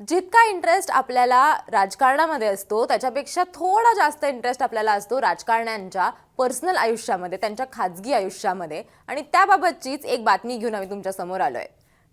जितका इंटरेस्ट आपल्याला राजकारणामध्ये असतो त्याच्यापेक्षा थोडा जास्त इंटरेस्ट आपल्याला असतो राजकारण्यांच्या पर्सनल आयुष्यामध्ये त्यांच्या खाजगी आयुष्यामध्ये. आणि त्याबाबतचीच एक बातमी घेऊन आम्ही तुमच्यासमोर आलोय.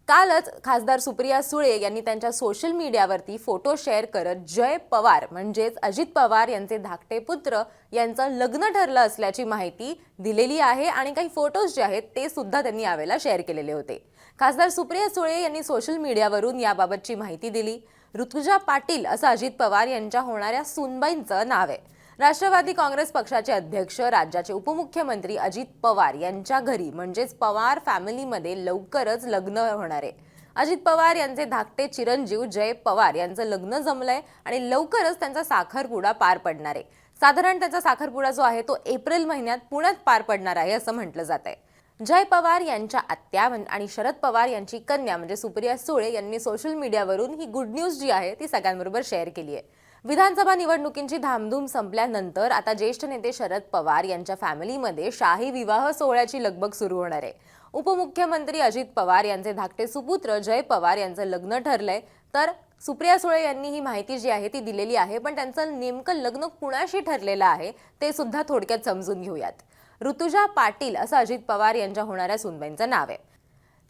कालच खासदार सुप्रिया सुळे यांनी त्यांच्या सोशल मीडियावरती फोटो शेअर करत जय पवार म्हणजेच अजित पवार यांचे धाकटे पुत्र यांचं लग्न ठरलं असल्याची माहिती दिलेली आहे आणि काही फोटोज जे आहेत ते सुद्धा त्यांनी यावेळेला शेअर केलेले होते. खासदार सुप्रिया सुळे यांनी सोशल मीडियावरून याबाबतची माहिती दिली. ऋतुजा पाटील असं अजित पवार यांच्या होणाऱ्या सुनबाईंचं नाव आहे. राष्ट्रवादी काँग्रेस पक्षाचे अध्यक्ष राज्याचे उपमुख्यमंत्री अजित पवार यांच्या घरी म्हणजेच पवार फॅमिलीमध्ये लवकरच लग्न होणार आहे. अजित पवार यांचे धाकटे चिरंजीव जय पवार यांचं लग्न जमलंय आणि लवकरच त्यांचा साखरपुडा पार पडणार आहे. साधारण त्यांचा साखरपुडा जो आहे तो एप्रिल महिन्यात पुण्यात पार पडणार आहे असं म्हटलं जात आहे जय पवार यांच्या आत्या आणि शरद पवार यांची कन्या म्हणजे सुप्रिया सुळे यांनी सोशल मीडियावरून ही गुड न्यूज जी आहे ती सगळ्यांबरोबर शेअर केली आहे. विधानसभा निवडणुकींची धामधूम संपल्यानंतर आता ज्येष्ठ नेते शरद पवार यांच्या फॅमिलीमध्ये शाही विवाह सोहळ्याची लगबग सुरू होणार आहे. उपमुख्यमंत्री अजित पवार यांचे धाकटे सुपुत्र जय पवार यांचं लग्न ठरलंय. तर सुप्रिया सुळे यांनी ही माहिती जी आहे ती दिलेली आहे पण त्यांचं नेमकं लग्न कुणाशी ठरलेलं आहे ते सुद्धा थोडक्यात समजून घेऊयात. ऋतुजा पाटील असं अजित पवार यांच्या होणाऱ्या सुनबाईंचं नाव आहे.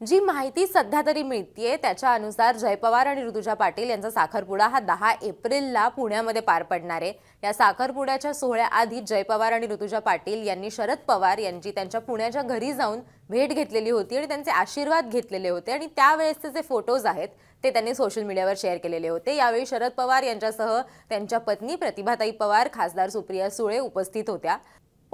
जी माहिती सध्या तरी मिळतीये त्याच्या अनुसार आणि ऋतुजा पाटील यांचा साखरपुडा हा दहा एप्रिलला पुण्यामध्ये पार पडणार आहे. या साखरपुड्याच्या सोहळ्याआधी जयपवार आणि ऋतुजा पाटील यांनी शरद पवार यांची त्यांच्या पुण्याच्या घरी जाऊन भेट घेतलेली होती आणि त्यांचे आशीर्वाद घेतलेले होते आणि त्यावेळेसचे जे फोटोज आहेत ते त्यांनी सोशल मीडियावर शेअर केलेले होते. यावेळी शरद पवार यांच्यासह त्यांच्या पत्नी प्रतिभाताई पवार खासदार सुप्रिया सुळे उपस्थित होत्या.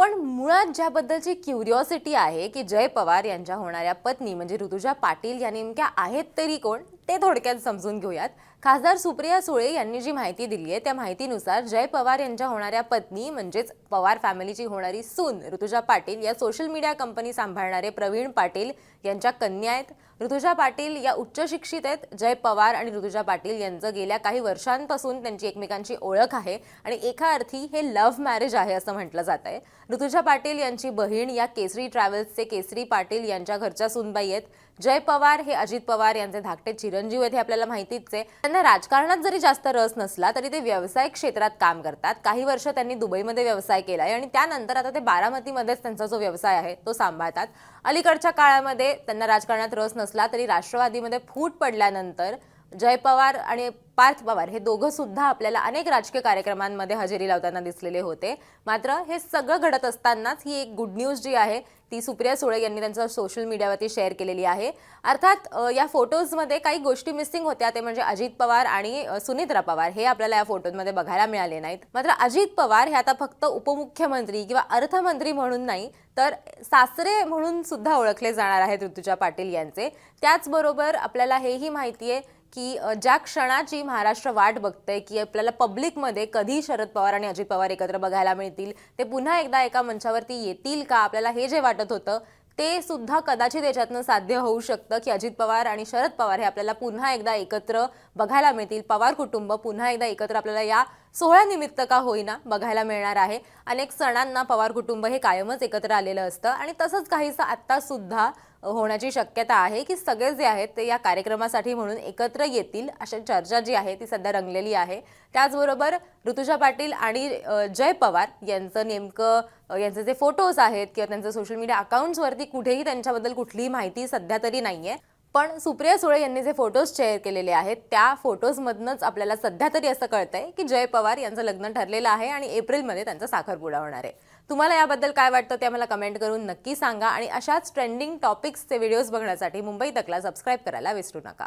पण मुळात ज्याबद्दलची क्युरिओसिटी आहे की जय पवार यांच्या होणाऱ्या पत्नी म्हणजे ऋतुजा पाटील या नेमक्या आहेत तरी कोण? ते थोडक्यात समजून घेऊयात. खासदार सुप्रिया सुळे यांनी जी माहिती दिली आहे त्या माहितीनुसार जय पवार यांच्या होणाऱ्या पत्नी म्हणजेच पवार फॅमिलीची होणारी सून ऋतुजा पाटील या सोशल मीडिया कंपनी सांभाळणारे प्रवीण पाटील यांच्या कन्या आहेत. ऋतुजा पाटील या उच्च शिक्षित आहेत. जय पवार आणि ऋतुजा पाटील यांचं गेल्या काही वर्षांपासून त्यांची एकमेकांची ओळख आहे आणि एका अर्थी हे लव्ह मॅरेज आहे असं म्हटलं जात आहे. ऋतुजा पाटील यांची बहीण या केसरी ट्रॅव्हल्सचे केसरी पाटील यांच्या घरच्या सुनबाई आहेत. जय पवार हे अजित पवार यांचे धाकटे चिरंजीव चिरंजीव येथे आपल्याला माहितीच आहे. त्यांना राजकारणात जरी जास्त रस नसला तरी ते व्यावसायिक क्षेत्रात काम करतात. काही वर्ष त्यांनी दुबईमध्ये व्यवसाय केला आहे आणि त्यानंतर आता ते बारामतीमध्येच त्यांचा जो व्यवसाय आहे तो सांभाळतात. अलीकडच्या काळामध्ये त्यांना राजकारणात रस नसला तरी राष्ट्रवादीमध्ये फूट पडल्यानंतर जय पवार आणि पार्थ पवार हे दोघं सुद्धा आपल्याला अनेक राजकीय कार्यक्रमांमध्ये हजेरी लावताना दिसलेले होते. मात्र हे सगळं घडत असतानाच ही एक गुड न्यूज जी आहे ती सुप्रिया सुळे यांनी त्यांच्या सोशल मीडियावरती शेअर केलेली आहे. अर्थात या फोटोजमध्ये काही गोष्टी मिसिंग होत्या ते म्हणजे अजित पवार आणि सुनित्रा पवार हे आपल्याला या फोटोमध्ये बघायला मिळाले नाहीत. मात्र अजित पवार हे आता फक्त उपमुख्यमंत्री किंवा अर्थमंत्री म्हणून नाही तर सासरे म्हणून सुद्धा ओळखले जाणार आहेत ऋतुजा पाटील यांचे. त्याचबरोबर आपल्याला हेही माहिती आहे की ज्या क्षणाची महाराष्ट्र वाट बघतंय की आपल्याला पब्लिकमध्ये कधी शरद पवार आणि अजित पवार एकत्र बघायला मिळतील ते पुन्हा एकदा एका मंचावरती येतील का? आपल्याला हे जे वाटत होतं ते सुद्धा कदाचित याच्यातनं साध्य होऊ शकतं की अजित पवार आणि शरद पवार हे आपल्याला पुन्हा एकदा एकत्र बघायला मिळतील. पवार कुटुंब पुन्हा एकदा एकत्र आपल्याला या सोहळ्यानिमित्त का होईना बघायला मिळणार आहे. अनेक सणांना पवार कुटुंब हे कायमच एकत्र आलेलं असतं. आणि तसंच काहीसं आत्तासुद्धा होण्याची शक्यता आहे की सगळे जे आहेत ते या कार्यक्रमासाठी म्हणून एकत्र येतील अशा चर्चा जी आहे ती सध्या रंगलेली आहे. त्याचबरोबर ऋतुजा पाटील आणि जय पवार यांचं नेमकं यांचे जे फोटोज आहेत किंवा त्यांचं सोशल मीडिया अकाउंट्सवरती कुठेही त्यांच्याबद्दल कुठलीही माहिती सध्या तरी नाही आहे पण सुप्रिया सुळे यांनी जे फोटोज शेअर केलेले आहेत त्या फोटोजमधनंच आपल्याला सध्या तरी असं कळतंय की जय पवार यांचं लग्न ठरलेलं आहे आणि एप्रिलमध्ये त्यांचा साखरपुडा होणार आहे. तुम्हाला याबद्दल काय वाटतं ते आम्हाला कमेंट करून नक्की सांगा आणि अशाच ट्रेंडिंग टॉपिक्सचे व्हिडिओज बघण्यासाठी मुंबई तकला सबस्क्राईब करायला विसरू नका.